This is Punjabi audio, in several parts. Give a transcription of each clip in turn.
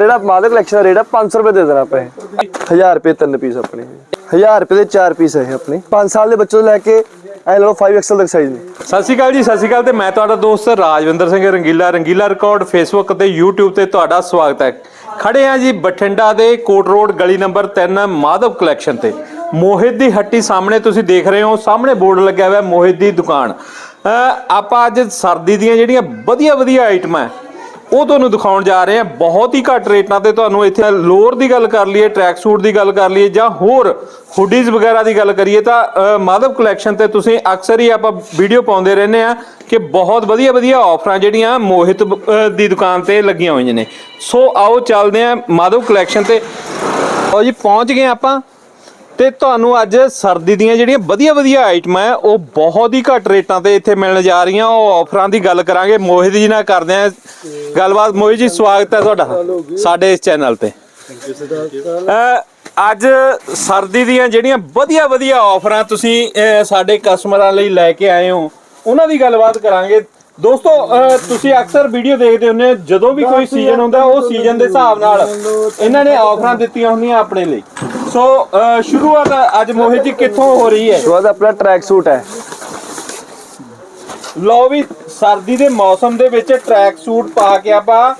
ਜਿਹੜਾ ਮਾਦਕ ਕਲੈਕਸ਼ਨ ਦਾ ਰੇਟ ਹੈ 500 ਰੁਪਏ ਦੇ ਦੇਣਾ ਆਪਾਂ 1000 ਰੁਪਏ ਤਿੰਨ ਪੀਸ ਆਪਣੇ 1000 ਰੁਪਏ ਦੇ ਚਾਰ ਪੀਸ ਹੈ ਆਪਣੇ। 5 ਸਾਲ ਦੇ ਬੱਚੇ ਤੋਂ ਲੈ ਕੇ ਐ ਲਓ 5 ਐਕਸਲ ਤੱਕ ਸਾਈਜ਼ ਨੇ ਸਤਿ ਸ਼੍ਰੀ ਅਕਾਲ ਜੀ, ਸਤਿ ਸ਼੍ਰੀ ਅਕਾਲ ਤੇ ਮੈਂ ਤੁਹਾਡਾ ਦੋਸਤ ਰਾਜਵਿੰਦਰ ਸਿੰਘ ਰੰਗੀਲਾ। ਰੰਗੀਲਾ ਰਿਕਾਰਡ ਫੇਸਬੁੱਕ ਤੇ YouTube ਤੇ ਤੁਹਾਡਾ ਸਵਾਗਤ ਹੈ। ਖੜੇ ਆ ਜੀ ਬਠਿੰਡਾ ਦੇ ਕੋਟ ਰੋਡ ਗਲੀ ਨੰਬਰ 3 ਮਾਧਵ ਕਲੈਕਸ਼ਨ ਤੇ। ਮੋਹਿਤ ਦੀ ਹੱਟੀ ਸਾਹਮਣੇ ਤੁਸੀਂ ਦੇਖ ਰਹੇ ਹੋ। ਸਾਹਮਣੇ ਬੋਰਡ ਲੱਗਿਆ ਹੋਇਆ ਮੋਹਿਤ ਦੀ ਦੁਕਾਨ। ਆਪਾਂ ਅੱਜ ਸਰਦੀ ਦੀਆਂ ਜਿਹੜੀਆਂ ਵਧੀਆ ਵਧੀਆ ਆਈਟਮਾਂ ਉਹ ਤੁਹਾਨੂੰ ਦਿਖਾਉਣ ਜਾ ਰਹੇ ਹਾਂ। ਬਹੁਤ ਹੀ ਘੱਟ ਰੇਟਾਂ ਤੇ ਤੁਹਾਨੂੰ ਇੱਥੇ ਲੋਅਰ ਦੀ ਗੱਲ ਕਰ ਲਈਏ ਟਰੈਕ ਸੂਟ ਦੀ ਗੱਲ ਕਰ ਲਈਏ ਜਾਂ ਹੋਰ ਹੁੱਡੀਜ਼ ਵਗੈਰਾ ਦੀ ਗੱਲ ਕਰੀਏ ਤਾਂ ਮਾਧਵ ਕਲੈਕਸ਼ਨ ਤੇ ਤੁਸੀਂ ਅਕਸਰ ਹੀ ਆਪਾਂ ਵੀਡੀਓ ਪਾਉਂਦੇ ਰਹਿੰਦੇ ਆ ਕਿ ਬਹੁਤ ਵਧੀਆ ਵਧੀਆ ਆਫਰਾਂ ਜਿਹੜੀਆਂ ਮੋਹਿਤ ਦੀ ਦੁਕਾਨ ਤੇ ਲੱਗੀਆਂ ਹੋਈਆਂ ਨੇ। ਸੋ ਆਓ ਚੱਲਦੇ ਆ ਮਾਧਵ ਕਲੈਕਸ਼ਨ ਤੇ। ਆਓ ਜੀ, ਪਹੁੰਚ ਗਏ ਆਪਾਂ। ਤੇ ਤੁਹਾਨੂੰ ਅੱਜ ਸਰਦੀ ਦੀਆਂ ਜਿਹੜੀਆਂ ਵਧੀਆ ਵਧੀਆ ਆਈਟਮਾਂ ਹੈ, ਉਹ ਬਹੁਤ ਹੀ ਘੱਟ ਰੇਟਾਂ ਤੇ ਇੱਥੇ ਮਿਲਣ ਜਾ ਰਹੀਆਂ। ਉਹ ਆਫਰਾਂ ਦੀ ਗੱਲ ਕਰਾਂਗੇ। ਮੋਹਿਤ ਜੀ ਨਾਲ ਕਰਦੇ ਆ ਗੱਲਬਾਤ। ਮੋਹਿਤ ਜੀ, ਸਵਾਗਤ ਹੈ ਤੁਹਾਡਾ ਸਾਡੇ ਇਸ ਚੈਨਲ ਤੇ। ਅੱਜ ਸਰਦੀ ਦੀਆਂ ਜਿਹੜੀਆਂ ਵਧੀਆ ਵਧੀਆ ਆਫਰਾਂ ਤੁਸੀਂ ਸਾਡੇ ਕਸਟਮਰਾਂ ਲਈ ਲੈ ਕੇ ਆਏ ਹੋ, ਉਹਨਾਂ ਦੀ ਗੱਲਬਾਤ ਕਰਾਂਗੇ। ਦੋਸਤੋ ਅਹ ਤੁਸੀਂ ਅਕਸਰ ਵੀਡੀਓ ਦੇਖਦੇ ਹੁੰਦੇ ਹੋ ਜਦੋਂ ਵੀ ਕੋਈ ਸੀਜ਼ਨ ਹੁੰਦਾ ਉਹ ਸੀਜ਼ਨ ਦੇ ਹਿਸਾਬ ਨਾਲ ਇਹਨਾਂ ਨੇ ਆਫਰਾਂ ਦਿੱਤੀਆਂ ਹੁੰਦੀਆਂ ਆਪਣੇ ਲਈ। ਸੋ ਅਹ ਸ਼ੁਰੂਆਤ ਅੱਜ ਮੋਹਿਤ ਜੀ ਕਿੱਥੋਂ ਹੋ ਰਹੀ ਹੈ? ਬਾਅਦ ਆਪਣਾ ਟਰੈਕ ਸੂਟ ਹੈ। ਲਓ ਵੀ ਸਰਦੀ ਦੇ ਮੌਸਮ ਦੇ ਵਿੱਚ ਟਰੈਕ ਸੂਟ ਪਾ ਕੇ ਆਪਾਂ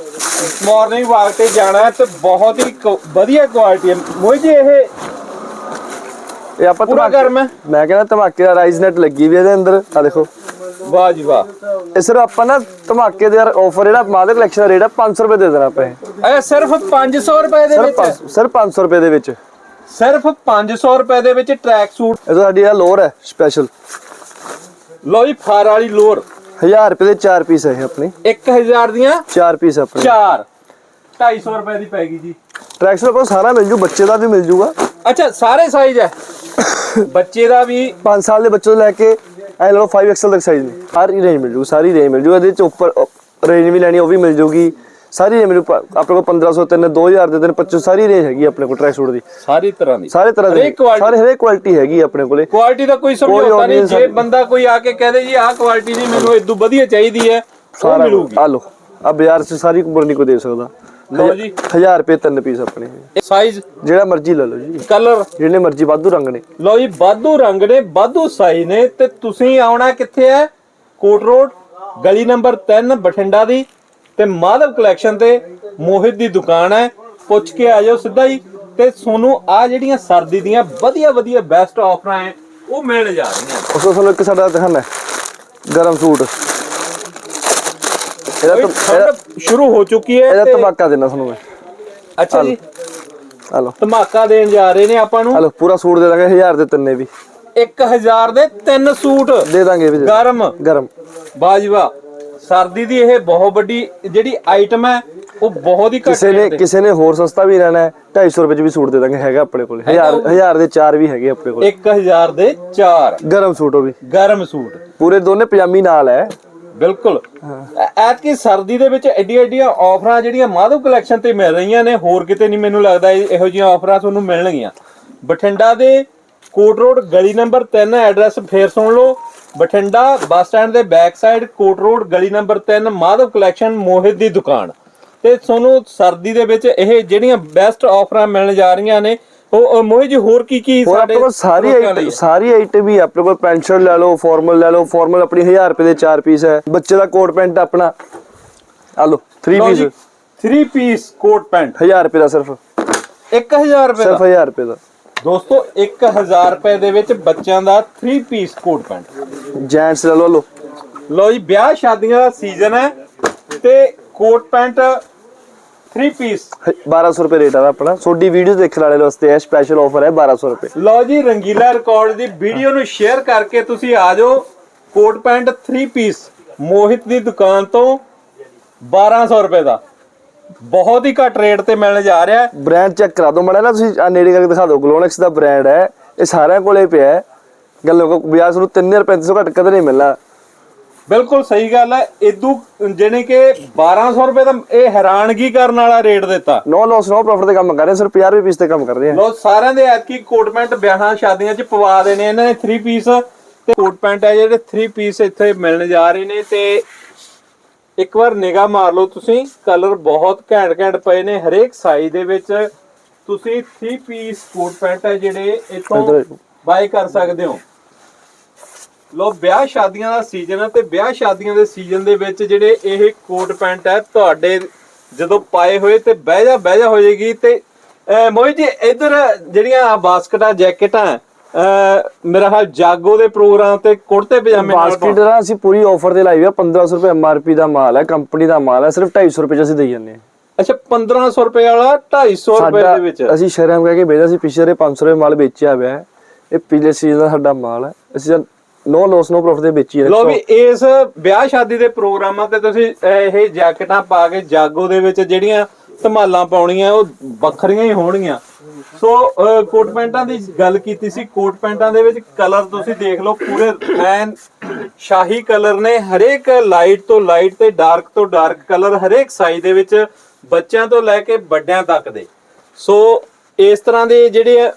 ਮਾਰਨਿੰਗ ਵਾਕ ਤੇ ਜਾਣਾ ਹੈ ਤੇ ਬਹੁਤ ਹੀ ਕੁ- ਵਧੀਆ ਕੁਆਲਿਟੀ ਹੈ। ਮੋਹਿਤ ਜੀ ਇਹ ਇਹ ਆਪਾਂ ਪੂਰਾ ਧਮਾਕੇ- ਗਰਮ ਹੈ? ਮੈਂ ਕਹਿੰਦਾ ਧਮਾਕੇ ਦਾ ਰਾਈਜ਼ ਨੈਟ ਲੱਗੀ ਵੀ ਇਹਦੇ ਅੰਦਰ। ਆ ਦੇਖੋ। ਵਾਹ ਜੀ ਵਾਹ। ਇਹ ਸਿਰਫ ਆਪਾਂ ਨਾ ਧਮਾਕੇ ਦੇ ਆਫਰ ਜਿਹੜਾ ਮਾਦਕ ਕਲੈਕਸ਼ਨ ਦਾ ਰੇਟ ਹੈ 500 ਰੁਪਏ ਦੇ ਦੇਣਾ ਆਪਾਂ ਇਹ। ਇਹ ਸਿਰਫ 500 ਰੁਪਏ ਦੇ ਵਿੱਚ ਸਿਰਫ 500 ਰੁਪਏ ਦੇ ਵਿੱਚ। ਇਹ ਸਿਰਫ 500 ਰੁਪਏ ਦੇ ਵਿੱਚ ਟਰੈਕ ਸੂਟ ਤਾਂ ਸਾਡੀ ਆ ਲੋਅਰ ਹੈ ਸਪੈਸ਼ਲ ਲਓ ਜੀ ਫਾਰ ਵਾਲੀ ਲੋਰ 1000 ਰੁਪਏ ਦੇ ਚਾਰ ਪੀਸ ਹੈ ਇਹ ਆਪਣੇ। 1000 ਦੀਆਂ ਚਾਰ ਪੀਸ ਆਪਣੇ। 4 250 ਰੁਪਏ ਦੀ ਪੈਗੀ ਜੀ। ਟਰੈਕ ਸੂਟ ਆਪਾਂ ਸਾਰਾ ਮਿਲ ਜੂ ਬੱਚੇ ਦਾ ਵੀ ਮਿਲ ਜੂਗਾ। ਅੱਛਾ ਸਾਰੇ ਸਾਈਜ਼ ਹੈ। ਬੱਚੇ ਦਾ ਵੀ 5 ਸਾਲ ਦੇ ਬੱਚੇ ਤੋਂ ਲੈ ਕੇ ਐ ਲਓ 5 ਐਕਸਲ ਤੱਕ ਸਾਈਜ਼ ਨੇ। ਸਾਰੀ ਰੇਂਜ ਮਿਲ ਜੂ ਸਾਰੀ ਰੇਂਜ ਮਿਲ ਜੂ ਇਹਦੇ ਚ ਉੱਪਰ ਰੇਂਜ ਵੀ ਲੈਣੀ ਉਹ ਵੀ ਮਿਲ ਜੂਗੀ। ਸਾਰੀ ਰੇਂਜ ਮਿਲ ਜੂ। ਆਪਣੇ ਕੋਲ 1500 ਤਿੰਨ 2000 ਦੇ ਤਿੰਨ 25 ਸਾਰੀ ਰੇਂਜ ਹੈਗੀ ਆਪਣੇ ਕੋਲ ਟਰੈਕ ਸੂਟ ਦੀ। ਸਾਰੀ ਤਰ੍ਹਾਂ ਦੀ। ਸਾਰੇ ਤਰ੍ਹਾਂ ਦੀ। ਸਾਰੇ ਹਰੇਕ ਕੁਆਲਿਟੀ ਹੈਗੀ ਆਪਣੇ ਕੋਲੇ। ਕੁਆਲਿਟੀ ਦਾ ਕੋਈ ਸਮਝੌਤਾ ਨਹੀਂ। ਜੇ ਬੰਦਾ ਕੋਈ ਆ ਕੇ ਕਹਦੇ ਜੀ ਆਹ ਕੁਆਲਿਟੀ ਨਹੀਂ ਮੈਨੂੰ ਇਦੋਂ ਵਧੀਆ ਚਾਹੀਦੀ ਹੈ ਸਾਰਾ ਮਿਲੂਗੀ। ਆ ਲਓ। ਆ ਬਾਜ਼ਾਰ 'ਚ ਸਾਰੀ ਨਹੀਂ ਕੋਈ ਦੇ ਸਕਦਾ। ਲਓ ਜੀ। 1000 ਰੁਪਏ ਤਿੰਨ ਪੀਸ ਆਪਣੇ ਸਾਈਜ਼ ਜਿਹੜਾ ਮਰਜ਼ੀ ਲੈ ਲਓ ਜੀ। ਕਲਰ ਜਿਹੜੇ ਮਰਜ਼ੀ ਵਾਧੂ ਰੰਗ ਨੇ। ਲਓ ਜੀ ਬਾਦੂ ਰੰਗ ਨੇ ਬਾਦੂ ਸਾਈਜ਼ ਨੇ। ਤੇ ਤੁਸੀਂ ਆਉਣਾ ਕਿੱਥੇ ਹੈ? ਕੋਟ ਰੋਡ ਗਲੀ ਨੰਬਰ 3 ਬਠਿੰਡਾ ਦੀ। ਤੇ ਮਾਧਵ ਕਲੈਕਸ਼ਨ ਤੇ ਮੋਹਿਤ ਦੀ ਦੁਕਾਨ ਹੈ। ਪੁੱਛ ਕੇ ਆ ਜਾਓ ਸਿੱਧਾ ਹੀ। ਤੇ ਤੁਹਾਨੂੰ ਆ ਜਿਹੜੀਆਂ ਸਰਦੀ ਦੀਆਂ ਵਧੀਆ ਵਧੀਆ ਬੈਸਟ ਆਫਰਾਂ ਹੈ ਉਹ ਮਿਲਣ ਜਾ ਰਹੀਆਂ ਉਸ ਤੋਂ ਤੁਹਾਨੂੰ ਇੱਕ ਸਾਡਾ ਦਿਖਾਣਾ ਗਰਮ ਸੂਟ। ਇਹਦਾ ਤਾਂ- ਠੰਡ ਸ਼ੁਰੂ ਹੋ ਚੁੱਕੀ ਹੈ ਇਹਦਾ ਤੇ- ਦੇਣਾ ਤੁਹਾਨੂੰ ਮੈਂ। ਅੱਛਾ ਜੀ। ਲਓ। ਧਮਾਕਾ ਦੇਣ ਜਾ ਰਹੇ ਨੇ ਆਪਾਂ ਨੂੰ। ਲਓ ਪੂਰਾ ਸੂਟ ਦੇ ਦਾਂਗੇ 1000 ਦੇ ਤਿੰਨੇ ਵੀ। 1000 ਦੇ ਤਿੰਨ ਸੂਟ। ਦੇ ਦਾਂਗੇ ਵੀ ਦੇ। ਗਰਮ। ਗਰਮ। ਬਾਜਵਾ ਸਰਦੀ ਦੀ ਇਹ ਬਹੁਤ ਵੱਡੀ ਜਿਹੜੀ ਆਈਟਮ ਹੈ ਉਹ ਬਹੁਤ ਹੀ ਘੱਟ ਕਿਸੇ ਨੇ rate। ਕਿਸੇ ਨੇ ਹੋਰ ਸਸਤਾ ਵੀ ਲੈਣਾ ਹੈ 250 ਰੁਪਏ ਚ ਵੀ ਸੂਟ ਦੇ ਦਾਂਗੇ ਹੈਗਾ ਆਪਣੇ ਕੋਲ। 1000 1000 ਦੇ ਚਾਰ ਵੀ ਹੈਗੇ ਆਪਣੇ ਕੋਲ। 1000 ਦੇ 4 ਗਰਮ ਸੂਟ ਉਹ ਵੀ। ਗਰਮ ਸੂਟ। ਪੂਰੇ ਦੋਨੇ ਪਜਾਮੀ ਨਾਲ ਹੈ। ਬਿਲਕੁਲ। ਐਤਕੀ ਸਰਦੀ ਦੇ ਵਿੱਚ ਐਡੀ ਐਡੀਆਂ ਆਫਰਾਂ ਜਿਹੜੀਆਂ ਮਾਧਵ ਕਲੈਕਸ਼ਨ ਤੇ ਮਿਲ ਰਹੀਆਂ ਨੇ, ਹੋਰ ਕਿਤੇ ਨਹੀਂ ਮੈਨੂੰ ਲੱਗਦਾ ਇਹੋ ਜਿਹੀਆਂ ਆਫਰਾਂ ਤੁਹਾਨੂੰ ਮਿਲਣਗੀਆਂ। ਬਠਿੰਡਾ ਦੇ ਕੋਟ ਰੋਡ ਗਲੀ ਨੰਬਰ 3 ਐਡਰੈਸ ਫੇਰ ਸੁਣ ਲਓ। ਬਠਿੰਡਾ ਬੱਸ ਸਟੈਂਡ ਦੇ ਬੈਕ ਸਾਈਡ ਕੋਟ ਰੋਡ ਗਲੀ ਨੰਬਰ 3 ਮਾਧਵ ਕਲੈਕਸ਼ਨ ਮੋਹਿਤ ਦੀ ਦੁਕਾਨ। ਤੇ ਤੁਹਾਨੂੰ ਸਰਦੀ ਦੇ ਵਿੱਚ ਇਹ ਜਿਹੜੀਆਂ ਬੈਸਟ ਆਫਰਾਂ ਮਿਲਣ ਜਾ ਰਹੀਆਂ ਨੇ ਉਹ ਮੋਹਿਤ ਜੀ ਹੋਰ ਕੀ ਕੀ ਹੋਰ ਆਪਣੇ ਕੋਲ ਸਾਰੀ ਆਈਟਮ? ਸਾਰੀ ਆਈਟਮ ਹੀ। ਆਪਣੇ ਕੋਲ ਪੈਂਟ ਸ਼ਰਟ ਲੈ ਲਓ ਫਾਰਮਲ ਲੈ ਲਓ ਫਾਰਮਲ ਆਪਣੀ 1000 ਰੁਪਏ ਦੇ ਚਾਰ ਪੀਸ ਹੈ। ਬੱਚੇ ਦਾ ਕੋਟ ਪੈਂਟ ਆਪਣਾ। ਆ ਲਓ 3 ਲਓ ਪੀਸ ਜੀ 3 ਪੀਸ ਕੋਟ ਪੈਂਟ। 1000 ਰੁਪਏ ਦਾ ਸਿਰਫ। 1000 ਰੁਪਏ ਸਿਰਫ ਦਾ? 1000 ਰੁਪਏ ਦਾ। ਦੋਸਤੋ 1000 ਰੁਪਏ ਦੇ ਵਿੱਚ ਬੱਚਿਆਂ ਦਾ 3 ਪੀਸ ਕੋਟ ਪੈਂਟ। ਜੈਂਟਸ ਲੈ ਲਓ ਲਓ। ਜੀ ਵਿਆਹ ਸ਼ਾਦੀਆਂ ਦਾ ਸੀਜ਼ਨ ਹੈ ਤੇ ਕੋਟ ਪੈਂਟ 3 ਪੀਸ 1200 ਰੁਪਏ ਰੇਟ ਆ ਆਪਣਾ। ਛੋਟੀ ਵੀਡੀਓ ਦੇਖਣ ਵਾਲੇ ਵਾਸਤੇ ਹੈ ਸਪੈਸ਼ਲ ਆਫਰ ਹੈ 1200 ਰੁਪਏ। ਲਓ ਜੀ ਰੰਗੀਲਾ ਰਿਕਾਰਡ ਦੀ ਵੀਡੀਓ ਨੂੰ ਸ਼ੇਅਰ ਕਰਕੇ ਤੁਸੀਂ ਆ ਜਾਓ। ਕੋਟ ਪੈਂਟ 3 ਪੀਸ ਮੋਹਿਤ ਦੀ ਦੁਕਾਨ ਤੋਂ 1200 ਰੁਪਏ ਦਾ। ਬਹੁਤ ਹੀ ਘੱਟ ਰੇਟ ਤੇ ਮਿਲਣ ਜਾ ਰਿਹਾ ਹੈ। ਬ੍ਰਾਂਡ ਚੈੱਕ ਕਰਾ ਦਿਓ। ਮੜਾ ਨਾ ਤੁਸੀਂ ਆ ਨੇੜੇ ਕਰਕੇ ਦਿਖਾ ਦਿਓ। ਗਲੋਨੈਕਸ ਦਾ ਬ੍ਰਾਂਡ ਹੈ। ਇਹ ਸਾਰਿਆਂ ਕੋਲੇ ਪਿਆ ਹੈ। ਗੱਲ ਕੋ ਬਿਆਸ ਨੂੰ 3500 ਘੱਟ ਕਦੇ ਨਹੀਂ ਮਿਲਣਾ। ਬਿਲਕੁਲ ਸਹੀ ਗੱਲ ਹੈ। ਇਦੂ ਜਿਹਨੇ ਕਿ 1200 ਰੁਪਏ ਦਾ ਇਹ ਹੈਰਾਨਗੀ ਕਰਨ ਵਾਲਾ ਰੇਟ ਦਿੱਤਾ। ਨੋ ਲਾਸ ਨੋ ਪ੍ਰੋਫਿਟ ਦੇ ਕੰਮ ਕਰ ਰਹੇ ਸਿਰਫ 50 ਰੁਪਏ ਪੀਸ ਤੇ ਕੰਮ ਕਰ ਰਹੇ ਲੋ ਸਾਰਿਆਂ ਦੇ ਐਤਕੀ ਕੋਟ ਪੈਂਟ ਵਿਆਹਾਂ ਸ਼ਾਦੀਆਂ 'ਚ ਪਵਾ ਦੇਣੇ ਇਹਨਾਂ ਨੇ 3 ਪੀਸ ਤੇ ਕੋਟ ਪੈਂਟ ਹੈ ਜਿਹੜੇ 3 ਪੀਸ ਇੱਥੇ ਮਿਲਣ ਜਾ ਰਹੇ ਨੇ ਤੇ ਇੱਕ ਵਾਰ ਨਿਗਾਹ ਮਾਰ ਲਓ ਤੁਸੀਂ ਕਲਰ ਬਹੁਤ ਘੈਂਟ ਘੈਂਟ ਪਏ ਨੇ ਹਰੇਕ ਸਾਈਜ਼ ਦੇ ਵਿੱਚ। ਤੁਸੀਂ 3 ਪੀਸ ਕੋਟ ਪੈਂਟ ਹੈ ਜਿਹੜੇ ਇੱਥੋਂ ਬਾਈ ਕਰ ਸਕਦੇ ਹੋ। ਲੋ ਵਿਆਹ ਸ਼ਾਦੀਆਂ ਦਾ ਸੀਜ਼ਨ ਹੈ ਤੇ ਵਿਆਹ ਸ਼ਾਦੀਆਂ ਦੇ ਸੀਜ਼ਨ ਦੇ ਵਿੱਚ ਜਿਹੜੇ ਇਹ ਕੋਟ ਪੈਂਟ ਹੈ ਤੁਹਾਡੇ ਜਦੋਂ ਪਾਏ ਹੋਏ ਤੇ ਬਹਿ ਜਾ ਬਹਿ ਜਾ ਹੋ ਜਾਏਗੀ ਤੇ ਮੋਹਿਤ ਜੀ ਇੱਧਰ ਜਿਹੜੀਆਂ ਬਾਸਕਟਾਂ ਜੈਕਟਾਂ ਮੇਰਾ ਹਾਲ ਜਾਗੋ ਦੇ ਪ੍ਰੋਗਰਾਮ ਤੇ ਕੁੜਤੇ ਪਜਾਮੇ ਨਾਲ ਬਾਸਕਟ ਦਾ ਅਸੀਂ ਪੂਰੀ ਆਫਰ ਤੇ ਲਾਈ ਹੋਈ ਆ 1500 ਰੁਪਏ ਐਮਆਰਪੀ ਦਾ ਮਾਲ ਹੈ ਕੰਪਨੀ ਦਾ ਮਾਲ ਹੈ ਸਿਰਫ 250 ਰੁਪਏ ਚ ਅਸੀਂ ਦੇਈ ਜਾਂਦੇ ਹਾਂ। ਅੱਛਾ 1500 ਰੁਪਏ ਵਾਲਾ 250 ਰੁਪਏ ਦੇ ਵਿੱਚ? ਅਸੀਂ ਸ਼ਰਮ ਕਹਿ ਕੇ ਵੇਚਦਾ ਸੀ ਪਿਛਲੇ 500 ਰੁਪਏ ਮਾਲ ਵੇਚਿਆ ਹੋਇਆ ਹੈ ਇਹ ਪਿਛਲੇ ਸੀਜ਼ਨ ਦਾ ਸਾਡਾ ਮਾਲ ਹੈ ਅਸੀਂ ਨੋ ਲੋਸ ਨੋ ਪ੍ਰੋਫਿਟ ਦੇ ਵੇਚੀ ਹੈ ਲੋ ਵੀ ਇਸ ਵਿਆਹ ਸ਼ਾਦੀ ਦੇ ਪ੍ਰੋਗਰਾਮਾਂ ਤੇ ਤੁਸੀਂ ਇਹ ਜੈਕਟਾਂ ਪਾ ਕੇ ਜਾਗੋ ਦੇ ਵਿੱਚ ਜਿਹੜੀਆਂ ਧਮਾਲਾਂ ਪਾਉਣੀਆਂ ਉਹ ਵੱਖਰੀਆਂ ਹੀ ਹੋਣਗੀਆਂ। ਸੋ ਕੋਟ ਪੈਂਟਾਂ ਦੀ ਗੱਲ ਕੀਤੀ ਸੀ ਕੋਟ ਪੈਂਟਾਂ ਦੇ ਵਿੱਚ ਕਲਰ ਤੁਸੀਂ ਦੇਖ ਲਓ ਪੂਰੇ ਐਨ ਸ਼ਾਹੀ ਕਲਰ ਨੇ। ਹਰੇਕ ਲਾਈਟ ਤੋਂ ਲਾਈਟ ਤੇ ਡਾਰਕ ਤੋਂ ਡਾਰਕ ਕਲਰ ਹਰੇਕ ਸਾਈਜ਼ ਦੇ ਵਿੱਚ ਬੱਚਿਆਂ ਤੋਂ ਲੈ ਕੇ ਵੱਡਿਆਂ ਤੱਕ ਦੇ। ਸੋ ਇਸ ਤਰ੍ਹਾਂ ਦੇ ਜਿਹੜੇ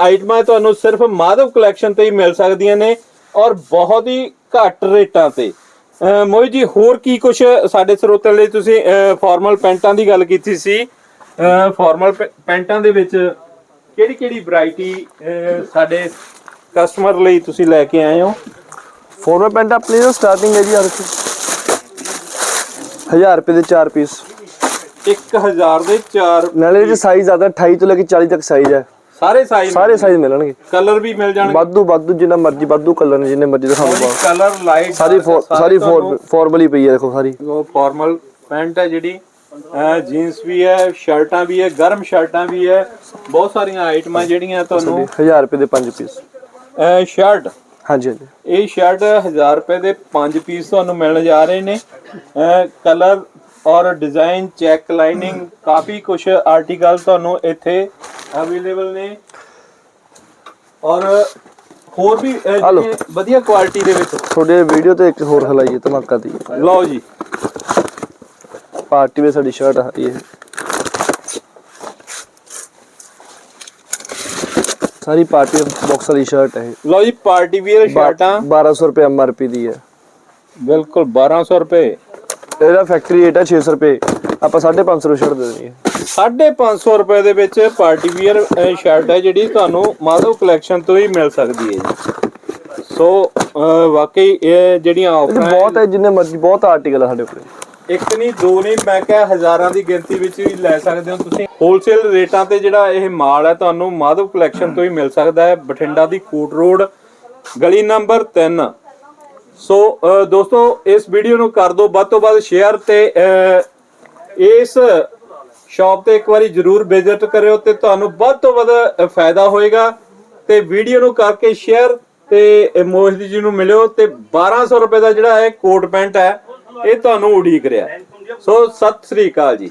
ਆਈਟਮਾਂ ਤੁਹਾਨੂੰ ਸਿਰਫ ਮਾਧਵ ਕਲੈਕਸ਼ਨ ਤੇ ਹੀ ਮਿਲ ਸਕਦੀਆਂ ਨੇ। ਔਰ ਬਹੁਤ ਹੀ ਘੱਟ ਰੇਟਾਂ ਤੇ। ਮੋਹਿਤ ਜੀ ਹੋਰ ਕੀ ਕੁਝ ਸਾਡੇ ਸਰੋਤਿਆਂ ਲਈ ਤੁਸੀਂ ਫਾਰਮਲ ਪੈਂਟਾਂ ਦੀ ਗੱਲ ਕੀਤੀ ਸੀ। ਫਾਰਮਲ ਪੈਂਟਾਂ ਦੇ ਵਿੱਚ ਕਿਹੜੀ ਕਿਹੜੀ ਵੈਰਾਈਟੀ ਸਾਡੇ ਕਸਟਮਰ ਲਈ ਤੁਸੀਂ ਲੈ ਕੇ ਆਏ ਹੋ? ਫੋਰਮਲ ਪੈਂਟ ਆਪਣੀ ਦਾ ਸਟਾਰਟਿੰਗ ਹੈ ਜੀ ਹਰ 1000 ਰੁਪਏ ਦੇ 4 ਪੀਸ 1000 ਦੇ 4 ਨਾਲੇ ਇਹਦੇ ਸਾਈਜ਼ ਆਦਾ 28 ਤੋਂ ਲੈ ਕੇ 40 ਤੱਕ ਸਾਈਜ਼ ਹੈ। ਸਾਰੇ ਸਾਈਜ਼ ਸਾਰੇ ਸਾਈਜ਼ ਮਿਲਣਗੇ। ਕਲਰ ਵੀ ਮਿਲ ਜਾਣਗੇ। ਵਾਧੂ ਵਾਧੂ ਜਿੰਨਾ ਮਰਜ਼ੀ ਵਾਧੂ ਕਲਰ ਨੇ ਜਿੰਨੇ ਮਰਜ਼ੀ ਦਿਖਾਓ। ਪਾਓ ਕਲਰ ਲਾਈਟ ਸਾਰੀ ਸਾਰੀ ਫਾਰਮਲ ਹੀ ਪਈ ਹੈ ਦੇਖੋ ਸਾਰੀ। ਉਹ ਫਾਰਮਲ ਪੈਂਟ ਹੈ ਜਿਹੜੀ। ਜੀਨਸ ਵੀ ਹੈ ਸ਼ਰਟਾਂ ਵੀ ਹੈ ਗਰਮ ਸ਼ਰਟਾਂ ਵੀ ਹੈ। ਬਹੁਤ ਸਾਰੀਆਂ ਆਈਟਮਾਂ ਜਿਹੜੀਆਂ ਤੁਹਾਨੂੰ 1000 ਰੁਪਏ ਦੇ 5 ਪੀਸ ਸ਼ਰਟ ਹਾਂਜੀ ਹਾਂਜੀ। ਇਹ ਸ਼ਰਟ 1000 ਰੁਪਏ ਦੇ 5 ਪੀਸ ਤੁਹਾਨੂੰ ਮਿਲਣ ਜਾ ਰਹੇ ਨੇ। ਕਲਰ ਔਰ ਡਿਜ਼ਾਈਨ ਚੈੱਕ ਲਾਈਨਿੰਗ ਕਾਫੀ ਕੁਝ ਆਰਟੀਕਲ ਤੁਹਾਨੂੰ ਇੱਥੇ ਅਵੇਲੇਬਲ ਨੇ। ਔਰ ਹੋਰ ਵੀ ਅਹ, ਆ ਲਓ। ਜਿਹੜੀਆਂ ਵਧੀਆ ਕੁਆਲਿਟੀ ਦੇ ਵਿੱਚ। ਤੁਹਾਡੇ ਵੀਡੀਓ ਤੇ ਇੱਕ ਹੋਰ ਹਲਾਈਏ ਧਮਾਕਾ ਦੀ। ਲਓ ਜੀ। ਪਾਰਟੀ ਵੇ ਸਾਡੀ ਸ਼ਰਟ ਆ ਰਹੀ ਹੈ ਸਾਰੀ ਪਾਰਟੀ ਬਾਕਸ ਵਾਲੀ ਸ਼ਰਟ ਹੈ ਇਹ। ਲਓ ਜੀ ਪਾਰਟੀ ਵੀਅਰ ਸ਼ਰਟਾਂ 1200 ਰੁਪਏ ਐਮਆਰਪੀ ਦੀ ਹੈ ਬਿਲਕੁਲ 1200 ਰੁਪਏ। ਇਹਦਾ ਫੈਕਟਰੀ ਰੇਟ ਹੈ 600 ਰੁਪਏ। ਆਪਾਂ 550 ਰੁਪਏ ਸ਼ਰਟ ਦੇ ਦੇਣੀ ਹੈ 550 ਰੁਪਏ ਦੇ ਵਿੱਚ ਪਾਰਟੀ ਵੀਅਰ ਸ਼ਰਟ ਹੈ ਜਿਹੜੀ ਤੁਹਾਨੂੰ ਮਾਧਵ ਕਲੈਕਸ਼ਨ ਤੋਂ ਹੀ ਮਿਲ ਸਕਦੀ ਹੈ ਜੀ। ਸੋ ਵਾਕਈ ਇਹ ਜਿਹੜੀਆਂ ਆਫਰਾਂ ਬਹੁਤ ਹੈ ਜਿੰਨੇ ਮਰਜ਼ੀ ਬਹੁਤ ਆਰਟੀਕਲ ਆ ਸਾਡੇ ਕੋਲ। ਇੱਕ ਨਹੀਂ ਦੋ ਨਹੀਂ ਮੈਂ ਕਿਹਾ ਹਜ਼ਾਰਾਂ ਦੀ ਗਿਣਤੀ ਵਿੱਚ ਵੀ ਲੈ ਸਕਦੇ ਹੋ ਤੁਸੀਂ। ਹੋਲਸੇਲ ਰੇਟਾਂ ਤੇ ਜਿਹੜਾ ਇਹ ਮਾਲ ਹੈ ਤੁਹਾਨੂੰ ਮਾਧਵ ਕਲੈਕਸ਼ਨ ਤੋਂ ਹੀ ਮਿਲ ਸਕਦਾ ਹੈ। ਬਠਿੰਡਾ ਦੀ ਕੋਟ ਰੋਡ ਗਲੀ ਨੰਬਰ 3 ਸੋ ਦੋਸਤੋ ਇਸ ਵੀਡੀਓ ਨੂੰ ਕਰ ਦਿਓ। ਵੱਧ ਤੋਂ ਵੱਧ ਸ਼ੇਅਰ ਤੇ ਇਸ ਸ਼ਾਪ ਤੇ ਇੱਕ ਵਾਰੀ ਜਰੂਰ ਵਿਜ਼ਿਟ ਕਰਿਓ ਤੇ ਤੁਹਾਨੂੰ ਵੱਧ ਤੋਂ ਵੱਧ ਫਾਇਦਾ ਹੋਏਗਾ। ਤੇ ਵੀਡੀਓ ਨੂੰ ਕਰਕੇ ਸ਼ੇਅਰ ਤੇ ਇਹ ਮੋਹਿਤ ਜੀ ਨੂੰ ਮਿਲਿਓ ਤੇ 1200 ਰੁਪਏ ਦਾ ਜਿਹੜਾ ਇਹ ਕੋਟ ਪੈਂਟ ਹੈ, ਇਹ ਤੁਹਾਨੂੰ ਉਡੀਕ ਰਿਹਾ। ਸੋ ਸਤਿ ਸ੍ਰੀ ਅਕਾਲ ਜੀ।